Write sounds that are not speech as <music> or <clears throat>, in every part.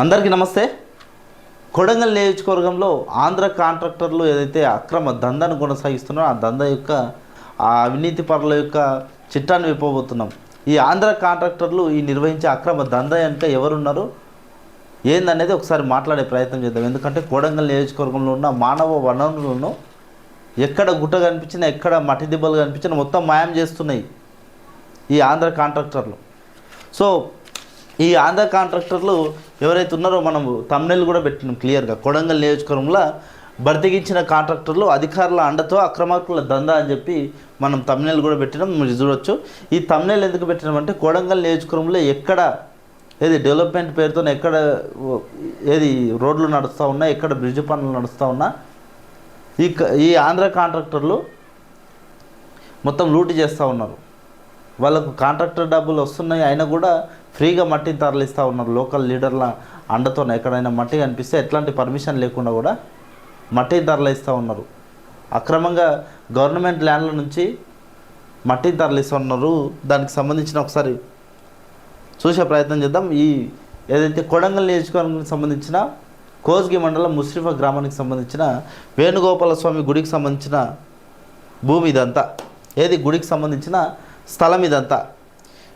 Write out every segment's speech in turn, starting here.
అందరికీ నమస్తే. కొడంగల్ నియోజకవర్గంలో ఆంధ్ర కాంట్రాక్టర్లు ఏదైతే అక్రమ దందాను కొనసాగిస్తున్నారో ఆ దంద యొక్క ఆ అవినీతి పరుల యొక్క చిట్టాన్ని విప్పబోతున్నాం. ఈ ఆంధ్ర కాంట్రాక్టర్లు ఈ నిర్వహించే అక్రమ దంద వెనుక ఎవరున్నారు? ఏందనేది ఒకసారి మాట్లాడే ప్రయత్నం చేద్దాం. ఎందుకంటే కోడంగల్ నియోజకవర్గంలో ఉన్న మానవ వనరులను ఎక్కడ గుట్ట కనిపించినా ఎక్కడ మట్టి దిబ్బలు కనిపించినా మొత్తం మాయం చేస్తున్నాయి ఈ ఆంధ్ర కాంట్రాక్టర్లు. సో ఈ ఆంధ్ర కాంట్రాక్టర్లు ఎవరైతే ఉన్నారో మనం తమ్నెల్ కూడా పెట్టినాం క్లియర్గా కొడంగల్ నియోజకవర్గంలో బర్తికించిన కాంట్రాక్టర్లు అధికారుల అండతో అక్రమార్కుల దందా అని చెప్పి మనం తమ్నెల్ కూడా పెట్టినాం. మీరు చూడొచ్చు. ఈ తమ్నెల్ ఎందుకు పెట్టినామంటే కొడంగల్ నియోజకవర్గంలో ఎక్కడ ఏది డెవలప్మెంట్ పేరుతో ఎక్కడ ఏది రోడ్లు నడుస్తూ ఉన్నా ఎక్కడ బ్రిడ్జ్ పనులు నడుస్తూ ఉన్నా ఈ ఈ ఆంధ్ర కాంట్రాక్టర్లు మొత్తం లూటు చేస్తూ ఉన్నారు. వాళ్ళకు కాంట్రాక్టర్ డబ్బులు వస్తున్నాయి అయినా కూడా ఫ్రీగా మట్టిని తరలిస్తూ ఉన్నారు లోకల్ లీడర్ల అండతో ఎక్కడైనా మట్టి కనిపిస్తే ఎట్లాంటి పర్మిషన్ లేకుండా కూడా మట్టిని తరలిస్తూ ఉన్నారు. అక్రమంగా గవర్నమెంట్ ల్యాండ్ల నుంచి మట్టిని తరలిస్తూ ఉన్నారు. దానికి సంబంధించిన ఒకసారి చూసే ప్రయత్నం చేద్దాం. ఈ ఏదైతే కొడంగల్ నియోజకవర్గానికి సంబంధించిన కోజ్గి మండలం ముస్రిఫా గ్రామానికి సంబంధించిన వేణుగోపాల స్వామి గుడికి సంబంధించిన భూమి ఇదంతా. ఏది గుడికి సంబంధించిన స్థలం ఇదంతా.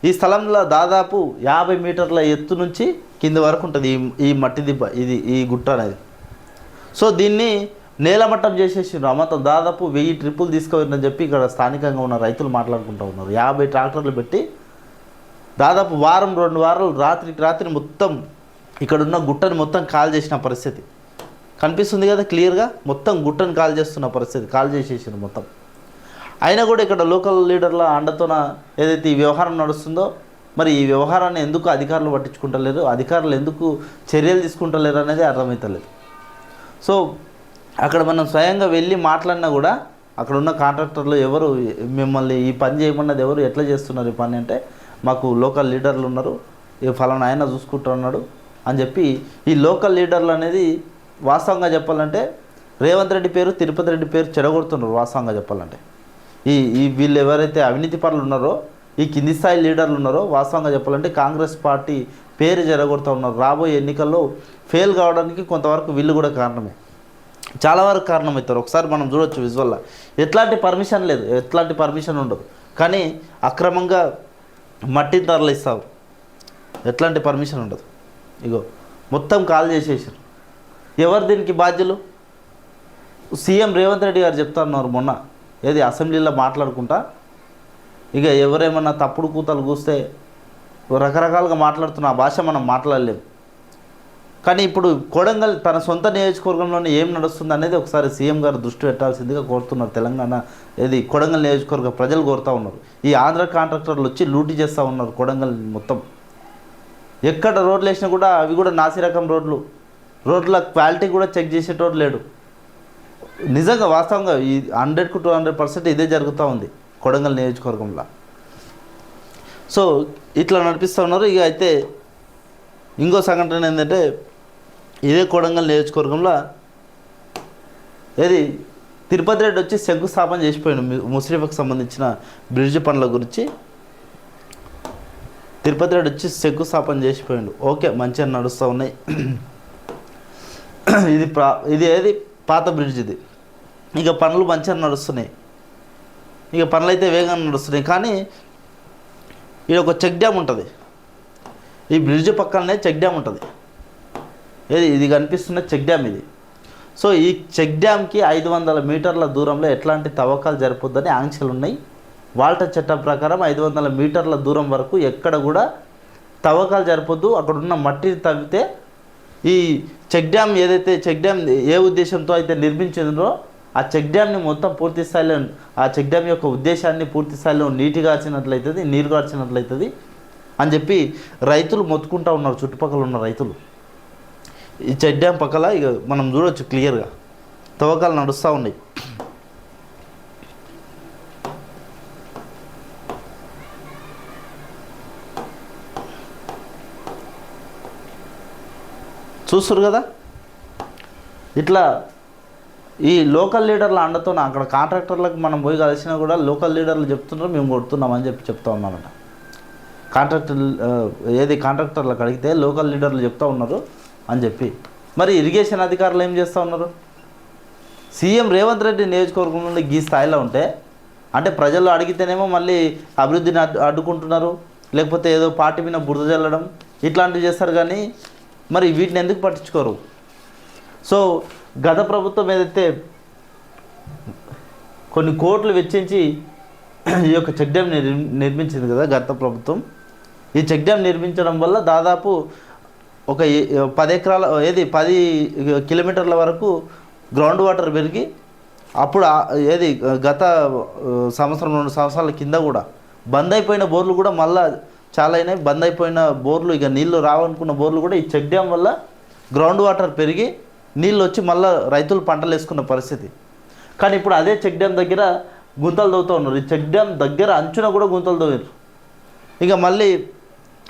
ఈ స్థలంలో దాదాపు యాభై మీటర్ల ఎత్తు నుంచి కింద వరకు ఉంటుంది ఈ ఈ మట్టి దిబ్బ ఇది ఈ గుట్ట అనేది. సో దీన్ని నేలమట్టం చేసేసిండ్రు. అమ్మతో దాదాపు వెయ్యి ట్రిప్పులు తీసుకువెళ్ళని చెప్పి ఇక్కడ స్థానికంగా ఉన్న రైతులు మాట్లాడుకుంటూ ఉన్నారు. యాభై ట్రాక్టర్లు పెట్టి దాదాపు వారం రెండు వారాలు రాత్రికి రాత్రి మొత్తం ఇక్కడున్న గుట్టని మొత్తం కాల్ చేసిన పరిస్థితి. కనిపిస్తుంది కదా క్లియర్గా? మొత్తం గుట్టని కాల్ చేస్తున్న పరిస్థితి. కాల్ చేసేసిండ్రు మొత్తం. అయినా కూడా ఇక్కడ లోకల్ లీడర్ల అండతోన ఏదైతే ఈ వ్యవహారం నడుస్తుందో మరి ఈ వ్యవహారాన్ని ఎందుకు అధికారులు పట్టించుకుంటలేరు అధికారులు ఎందుకు చర్యలు తీసుకుంటలేరు అనేది అర్థమవుతలేదు సో అక్కడ మనం స్వయంగా వెళ్ళి మాట్లాడినా కూడా అక్కడ ఉన్న కాంట్రాక్టర్లు ఎవరు మిమ్మల్ని ఈ పని చేయమన్నది ఎవరు ఎట్లా చేస్తున్నారు ఈ పని అంటే మాకు లోకల్ లీడర్లు ఉన్నారు ఈ ఫలానా ఆయన చూసుకుంటున్నాడు అని చెప్పి ఈ లోకల్ లీడర్లు అనేది వాస్తవంగా చెప్పాలంటే రేవంత్ రెడ్డి పేరు తిరుపతి రెడ్డి పేరు చెడగొడుతున్నారు వాస్తవంగా చెప్పాలంటే. ఈ ఈ వీళ్ళు ఎవరైతే అవినీతి పరులు ఉన్నారో ఈ కింది స్థాయి లీడర్లు ఉన్నారో వాస్తవంగా చెప్పాలంటే కాంగ్రెస్ పార్టీ పేరు జరగొడుతూ ఉన్నారు. రాబోయే ఎన్నికల్లో ఫెయిల్ కావడానికి కొంతవరకు వీళ్ళు కూడా కారణమే. చాలా వరకు కారణమవుతారు. ఒకసారి మనం చూడొచ్చు విజువల్లా. ఎట్లాంటి పర్మిషన్ లేదు. ఎట్లాంటి పర్మిషన్ ఉండదు. కానీ అక్రమంగా మట్టి ధరలు ఇస్తావు ఎట్లాంటి పర్మిషన్ ఉండదు. ఇగో మొత్తం కాల్ చేసేసారు. ఎవరు దీనికి బాధ్యులు? సీఎం రేవంత్ రెడ్డి గారు చెప్తా ఉన్నారు మొన్న. ఏది అసెంబ్లీలో మాట్లాడుకుంటా? ఇక ఎవరేమన్నా తప్పుడు కూతలు కూస్తే రకరకాలుగా మాట్లాడుతున్న ఆ భాష మనం మాట్లాడలేము కానీ ఇప్పుడు కొడంగల్ తన సొంత నియోజకవర్గంలోనే ఏం నడుస్తుంది అనేది ఒకసారి సీఎం గారు దృష్టి పెట్టాల్సిందిగా కోరుతున్నారు. తెలంగాణ ఏది కొడంగల్ నియోజకవర్గ ప్రజలు కోరుతూ ఉన్నారు. ఈ ఆంధ్ర కాంట్రాక్టర్లు వచ్చి లూటీ చేస్తూ ఉన్నారు కొడంగల్ మొత్తం. ఎక్కడ రోడ్లు వేసినా కూడా అవి కూడా నాసి రకం రోడ్లు. రోడ్ల క్వాలిటీ కూడా చెక్ చేసేటోడు లేడు. నిజంగా వాస్తవంగా ఈ హండ్రెడ్కు టూ హండ్రెడ్ పర్సెంట్ ఇదే జరుగుతూ ఉంది కొడంగల్ నియోజకవర్గంలో. సో ఇట్లా నడిపిస్తూ ఉన్నారు. ఇక అయితే ఇంకో సంఘటన ఏంటంటే ఇదే కొడంగల్ నియోజకవర్గంలో ఏది తిరుపతి రెడ్డి వచ్చి శంకుస్థాపన చేసిపోయాడు. ముస్లింకి సంబంధించిన బ్రిడ్జ్ పనుల గురించి. తిరుపతి రెడ్డి వచ్చి శంకుస్థాపన చేసిపోయాడు. ఓకే మంచిగా నడుస్తూ ఉన్నాయి. <clears throat> ఇది ప్రా ఇది ఏది? పాత బ్రిడ్జ్ ఇది. ఇక పనులు మంచిగా నడుస్తున్నాయి. ఇక పనులు అయితే వేగంగా నడుస్తున్నాయి. కానీ ఇది ఒక చెక్ డ్యామ్ ఉంటుంది. ఈ బ్రిడ్జ్ పక్కనే చెక్ డ్యామ్ ఉంటుంది. ఏది? ఇది కనిపిస్తున్న చెక్ డ్యామ్ ఇది. సో ఈ చెక్ డ్యామ్కి ఐదు వందల మీటర్ల దూరంలో ఎట్లాంటి తవ్వకాలు జరపొద్దని ఆంక్షలు ఉన్నాయి. వాల్టర్ చట్టం ప్రకారం ఐదు వందల మీటర్ల దూరం వరకు ఎక్కడ కూడా తవ్వకాలు జరపొద్దు. అక్కడ ఉన్న మట్టిని తవ్వితే ఈ చెక్ డ్యామ్ ఏదైతే చెక్ డ్యామ్ ఏ ఉద్దేశంతో అయితే నిర్మించిందో ఆ చెక్ డ్యామ్ని మొత్తం పూర్తి స్థాయిలో ఆ చెక్ డ్యామ్ యొక్క ఉద్దేశాన్ని పూర్తి స్థాయిలో నీటి గార్చినట్లయితుంది నీరు గార్చినట్లయితుంది అని చెప్పి రైతులు మొత్తుకుంటా ఉన్నారు చుట్టుపక్కల ఉన్న రైతులు. ఈ చెక్ డ్యామ్ పక్కల ఇక మనం చూడవచ్చు క్లియర్గా తవ్వకాలు నడుస్తూ ఉన్నాయి. చూస్తారు కదా? ఇట్లా ఈ లోకల్ లీడర్ల అండతో అక్కడ కాంట్రాక్టర్లకు మనం పోయి కలిసినా కూడా లోకల్ లీడర్లు చెప్తున్నారు మేము కొడుతున్నామని చెప్పి చెప్తా ఉన్నామట కాంట్రాక్టర్ ఏది కాంట్రాక్టర్లకు అడిగితే లోకల్ లీడర్లు చెప్తా ఉన్నారు అని చెప్పి. మరి ఇరిగేషన్ అధికారులు ఏం చేస్తూ ఉన్నారు? సీఎం రేవంత్ రెడ్డి నియోజకవర్గం నుండి ఈ స్థాయిలో ఉంటే అంటే ప్రజలు అడిగితేనేమో మళ్ళీ అభివృద్ధిని అడ్డుకుంటున్నారు లేకపోతే ఏదో పార్టీ మీద బురద చల్లడం ఇట్లాంటివి చేస్తారు కానీ మరి వీటిని ఎందుకు పట్టించుకోరు? సో గత ప్రభుత్వం ఏదైతే కొన్ని కోట్లు వెచ్చించి ఈ యొక్క చెక్ డ్యామ్ నిర్- నిర్మించింది కదా గత ప్రభుత్వం ఈ చెక్ డ్యామ్ నిర్మించడం వల్ల దాదాపు ఒక ఏ- పది ఎకరాల ఏది పది కిలోమీటర్ల వరకు గ్రౌండ్ వాటర్ పెరిగి అప్పుడు ఏది గత సంవత్సరం రెండు సంవత్సరాల కింద కూడా బంద్ అయిపోయిన బోర్లు కూడా మళ్ళా చాలా అయినాయి. బంద్ అయిపోయిన బోర్లు ఇక నీళ్ళు రావనుకున్న బోర్లు కూడా ఈ చెక్ డ్యామ్ వల్ల గ్రౌండ్ వాటర్ పెరిగి నీళ్ళు వచ్చి మళ్ళీ రైతులు పంటలు వేసుకున్న పరిస్థితి. కానీ ఇప్పుడు అదే చెక్ డ్యామ్ దగ్గర గుంతలు తవ్వుతూ ఉన్నారు. ఈ చెక్ డ్యామ్ దగ్గర అంచున కూడా గుంతలు తవ్వారు ఇక మళ్ళీ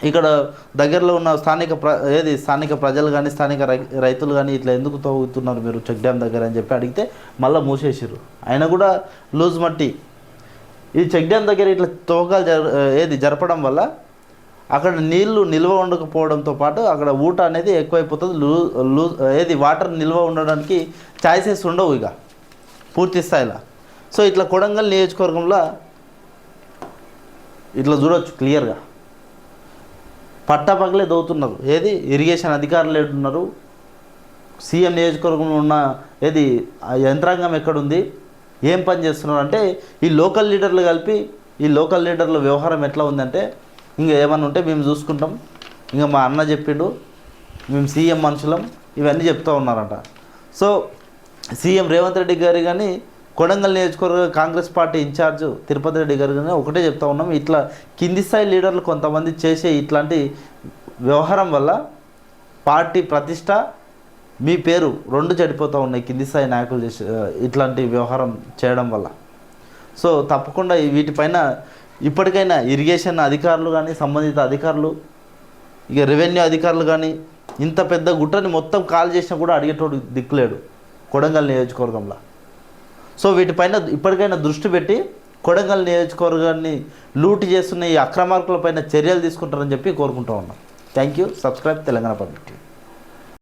ఇక్కడ దగ్గరలో ఉన్న స్థానిక ప్ర ఏది స్థానిక ప్రజలు కానీ స్థానిక రై- రైతులు కానీ ఇట్లా ఎందుకు తవ్వుతున్నారు మీరు చెక్ డ్యామ్ దగ్గర అని చెప్పి అడిగితే మళ్ళీ మూసేసారు అయినా కూడా లూజ్ మట్టి. ఈ చెక్ డ్యామ్ దగ్గర ఇట్లా తవ్వకాలు జర ఏది జరపడం వల్ల అక్కడ నీళ్ళు నిల్వ ఉండకపోవడంతో పాటు అక్కడ ఊట అనేది ఎక్కువైపోతుంది. లూ లూ ఏది వాటర్ నిల్వ ఉండడానికి ఛాయిసెస్ ఉండవు ఇక పూర్తి స్థాయిలో. సో ఇట్లా కొడంగల్ నియోజకవర్గంలో ఇట్లా చూడొచ్చు క్లియర్గా. పట్టపగలే దోవుతున్నారు ఏది? ఇరిగేషన్ అధికారులు ఏడున్నారు. సీఎం నియోజకవర్గంలో ఉన్న ఏది? యంత్రాంగం ఎక్కడుంది? ఏం పని చేస్తున్నారు? అంటే ఈ లోకల్ లీడర్లు కలిపి ఈ లోకల్ లీడర్ల వ్యవహారం ఎట్లా ఉందంటే ఇంకా ఏమన్నా ఉంటే మేము చూసుకుంటాం. ఇంకా మా అన్న చెప్పిండు మేము సీఎం మనుషులం ఇవన్నీ చెప్తూ ఉన్నారంట. సో సీఎం రేవంత్ రెడ్డి గారు కానీ కొడంగల్ నియోజకవర్గ Congress party in charge Tirupati Reddy గారు కానీ ఒకటే చెప్తా ఉన్నాం. ఇట్లా కింది స్థాయి లీడర్లు కొంతమంది చేసే ఇట్లాంటి వ్యవహారం వల్ల పార్టీ ప్రతిష్ట మీ పేరు రెండు చెడిపోతూ ఉన్నాయి కింది స్థాయి నాయకులు చేసే ఇట్లాంటి వ్యవహారం చేయడం వల్ల. సో తప్పకుండా వీటిపైన ఇప్పటికైనా ఇరిగేషన్ అధికారులు కానీ సంబంధిత అధికారులు ఇక రెవెన్యూ అధికారులు కానీ ఇంత పెద్ద గుట్టని మొత్తం కాల్ చేసినా కూడా అడిగేటోడు దిక్కులేడు కొడంగల్ నియోజకవర్గంలో. సో వీటిపైన ఇప్పటికైనా దృష్టి పెట్టి కొడంగల్ నియోజకవర్గాన్ని లూటు చేస్తున్న ఈ అక్రమార్కులపైన చర్యలు తీసుకుంటారని చెప్పి కోరుకుంటా ఉన్నాం. Thank you subscribe Telangana public TV